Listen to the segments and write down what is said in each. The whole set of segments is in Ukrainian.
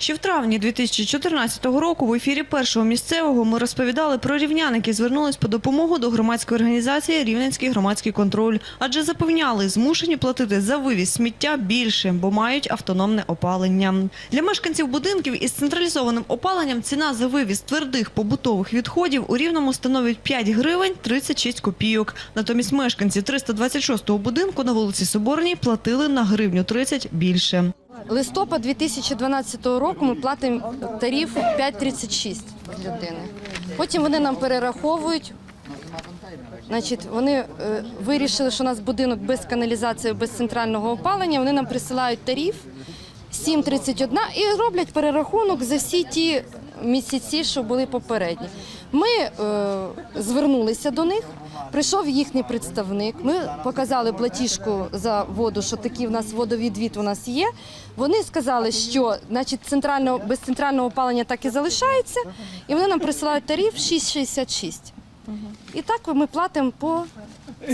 Ще в травні 2014 року в ефірі першого місцевого ми розповідали про рівнян, які звернулись по допомогу до громадської організації Рівненський громадський контроль, адже запевняли, змушені платити за вивіз сміття більше, бо мають автономне опалення. Для мешканців будинків із централізованим опаленням ціна за вивіз твердих побутових відходів у рівному становить 5 гривень 36 копійок. Натомість мешканці 326-го будинку на вулиці Соборній платили на гривню 30 більше. Листопад 2012 року ми платимо тариф 5,36 для людини. Потім вони нам перераховують. Значить, вони е, вирішили, що у нас будинок без каналізації, без центрального опалення. Вони нам присилають тариф 7,31 і роблять перерахунок за всі ті місяці, що були попередні. Ми е, звернулися до них. Прийшов їхній представник. Ми показали платіжку за воду, що такий в нас водовідвід у нас є. Вони сказали, що значить центрального без центрального опалення так і залишається, і вони нам присилають тариф 6,66. І так ми платимо по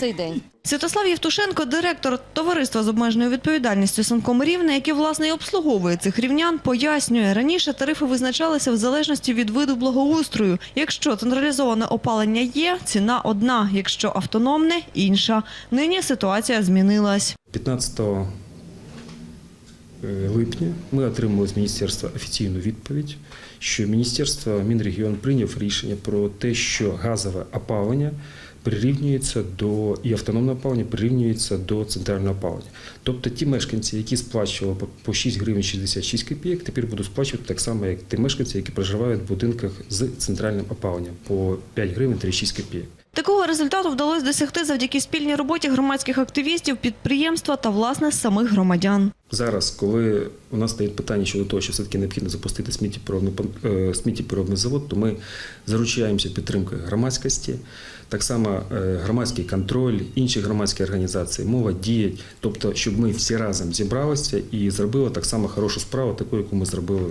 цей день. Святослав Євтушенко, директор товариства з обмеженою відповідальністю Санком Рівне, яке власне і обслуговує цих рівнян, пояснює, раніше тарифи визначалися в залежності від виду благоустрою. Якщо централізоване опалення є, ціна одна, якщо автономне інша. Нині ситуація змінилась. 15 липня ми отримали з міністерства офіційну відповідь, що міністерство Мінрегіон прийняв рішення про те, що газове опалення прирівнюється до і автономне опалення прирівнюється до центрального опалення. Тобто ті мешканці, які сплачували по- по 6 гривень 66 копійок, тепер будуть сплачувати так само, як ті мешканці, які проживають в будинках з центральним опаленням по 5 гривень 36 копійок. Такого результату вдалося досягти завдяки спільній роботі громадських активістів, підприємства та власне самих громадян. Зараз, коли у нас стоїть питання щодо того, що все-таки необхідно запустити сміттєпереробний, е, завод, то ми заручаємося підтримкою громадськості, так само е, громадський контроль, інші громадські організації, мова діють, тобто, щоб ми всі разом зібралися і зробили так само хорошу справу, таку, яку ми зробили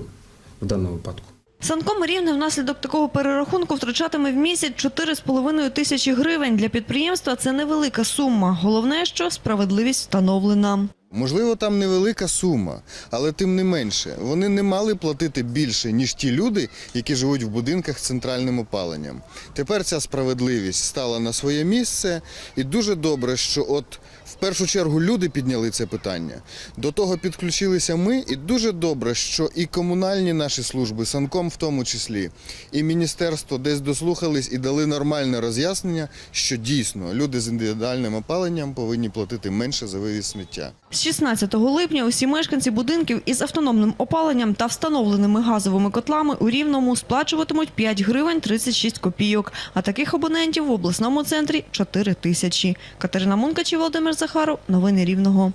в даному випадку. Санком Рівне внаслідок такого перерахунку втрачатиме в місяць 4,5 тисячі гривень. Для підприємства це невелика сума. Головне, що справедливість встановлена. Можливо, там невелика сума, але тим не менше, вони не мали платити більше, ніж ті люди, які живуть в будинках з центральним опаленням. Тепер ця справедливість стала на своє місце, і дуже добре, що от в першу чергу люди підняли це питання. До того підключилися ми, і дуже добре, що і комунальні наші служби, санком в тому числі, і міністерство десь дослухались і дали нормальне роз'яснення, що дійсно люди з індивідуальним опаленням повинні платити менше за вивіз сміття. З 16 липня усі мешканці будинків із автономним опаленням та встановленими газовими котлами у Рівному сплачуватимуть 5 гривень 36 копійок, а таких абонентів в обласному центрі 4 тисячі. Катерина Мункач і Володимир Захаров. Новини Рівного.